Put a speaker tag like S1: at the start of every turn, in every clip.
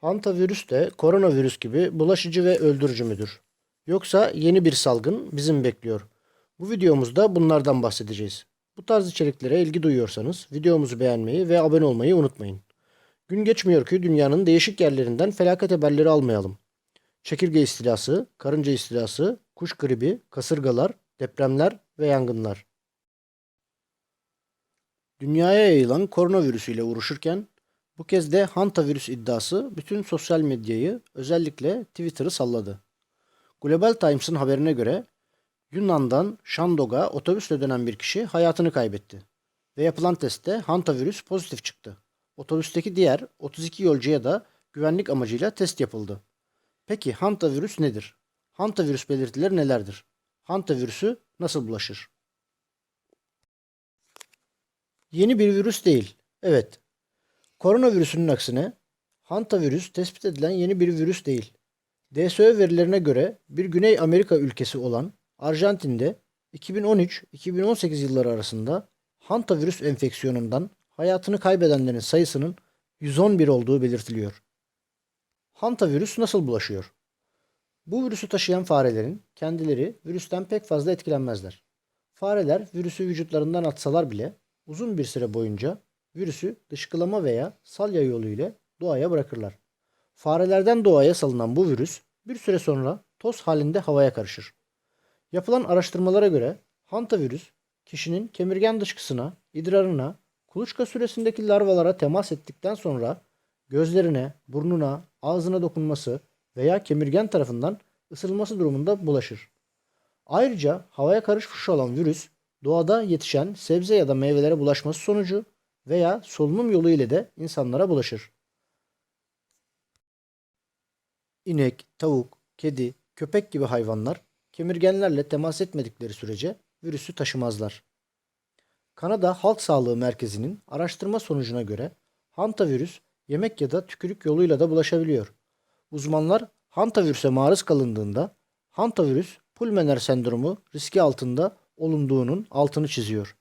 S1: Hantavirüs de koronavirüs gibi bulaşıcı ve öldürücü müdür? Yoksa yeni bir salgın bizi mi bekliyor? Bu videomuzda bunlardan bahsedeceğiz. Bu tarz içeriklere ilgi duyuyorsanız videomuzu beğenmeyi ve abone olmayı unutmayın. Gün geçmiyor ki dünyanın değişik yerlerinden felaket haberleri almayalım. Çekirge istilası, karınca istilası, kuş gribi, kasırgalar, depremler ve yangınlar. Dünyaya yayılan koronavirüs ile uğraşırken bu kez de hantavirüs iddiası bütün sosyal medyayı özellikle Twitter'ı salladı. Global Times'ın haberine göre Yunan'dan Şandog'a otobüsle dönen bir kişi hayatını kaybetti ve yapılan testte hantavirüs pozitif çıktı. Otobüsteki diğer 32 yolcuya da güvenlik amacıyla test yapıldı. Peki hantavirüs nedir? Hantavirüs belirtileri nelerdir? Hantavirüsü nasıl bulaşır? Yeni bir virüs değil. Evet. Koronavirüsünün aksine hantavirüs tespit edilen yeni bir virüs değil. DSÖ verilerine göre bir Güney Amerika ülkesi olan Arjantin'de 2013-2018 yılları arasında hantavirüs enfeksiyonundan hayatını kaybedenlerin sayısının 111 olduğu belirtiliyor. Hantavirüs nasıl bulaşıyor? Bu virüsü taşıyan farelerin kendileri virüsten pek fazla etkilenmezler. Fareler virüsü vücutlarından atsalar bile uzun bir süre boyunca virüsü dışkılama veya salya yolu ile doğaya bırakırlar. Farelerden doğaya salınan bu virüs bir süre sonra toz halinde havaya karışır. Yapılan araştırmalara göre hantavirüs kişinin kemirgen dışkısına, idrarına, kuluçka süresindeki larvalara temas ettikten sonra gözlerine, burnuna, ağzına dokunması veya kemirgen tarafından ısırılması durumunda bulaşır. Ayrıca havaya karışmış olan virüs doğada yetişen sebze ya da meyvelere bulaşması sonucu veya solunum yolu ile de insanlara bulaşır. İnek, tavuk, kedi, köpek gibi hayvanlar kemirgenlerle temas etmedikleri sürece virüsü taşımazlar. Kanada Halk Sağlığı Merkezi'nin araştırma sonucuna göre hantavirüs yemek ya da tükürük yoluyla da bulaşabiliyor. Uzmanlar hantavirüse maruz kalındığında hantavirüs pulmoner sendromu riski altında olunduğunun altını çiziyor.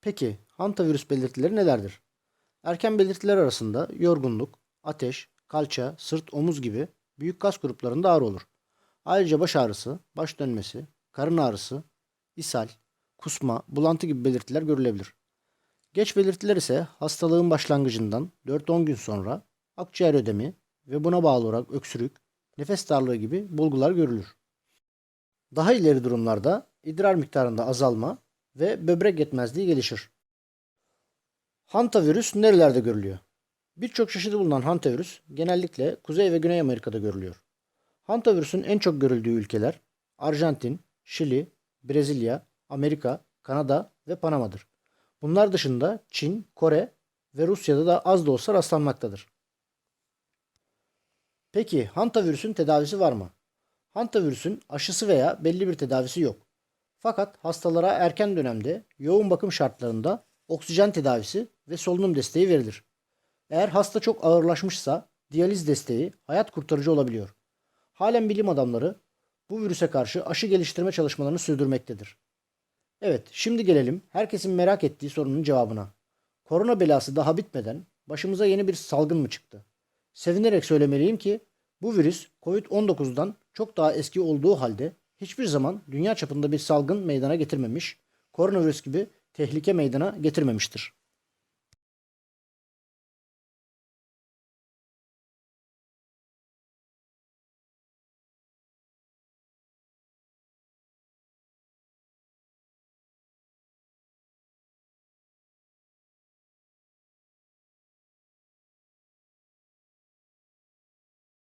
S1: Peki hantavirüs belirtileri nelerdir? Erken belirtiler arasında yorgunluk, ateş, kalça, sırt, omuz gibi büyük kas gruplarında ağrı olur. Ayrıca baş ağrısı, baş dönmesi, karın ağrısı, ishal, kusma, bulantı gibi belirtiler görülebilir. Geç belirtiler ise hastalığın başlangıcından 4-10 gün sonra akciğer ödemi ve buna bağlı olarak öksürük, nefes darlığı gibi bulgular görülür. Daha ileri durumlarda idrar miktarında azalma ve böbrek yetmezliği gelişir. Hantavirüs nerelerde görülüyor? Birçok çeşidi bulunan hantavirüs genellikle Kuzey ve Güney Amerika'da görülüyor. Hantavirüsün en çok görüldüğü ülkeler Arjantin, Şili, Brezilya, Amerika, Kanada ve Panama'dır. Bunlar dışında Çin, Kore ve Rusya'da da az da olsa rastlanmaktadır. Peki hantavirüsün tedavisi var mı? Hantavirüsün aşısı veya belli bir tedavisi yok. Fakat hastalara erken dönemde yoğun bakım şartlarında oksijen tedavisi ve solunum desteği verilir. Eğer hasta çok ağırlaşmışsa diyaliz desteği hayat kurtarıcı olabiliyor. Halen bilim adamları bu virüse karşı aşı geliştirme çalışmalarını sürdürmektedir. Evet, şimdi gelelim herkesin merak ettiği sorunun cevabına. Korona belası daha bitmeden başımıza yeni bir salgın mı çıktı? Sevinerek söylemeliyim ki bu virüs COVID-19'dan çok daha eski olduğu halde hiçbir zaman dünya çapında bir salgın meydana getirmemiş, koronavirüs gibi tehlike meydana getirmemiştir.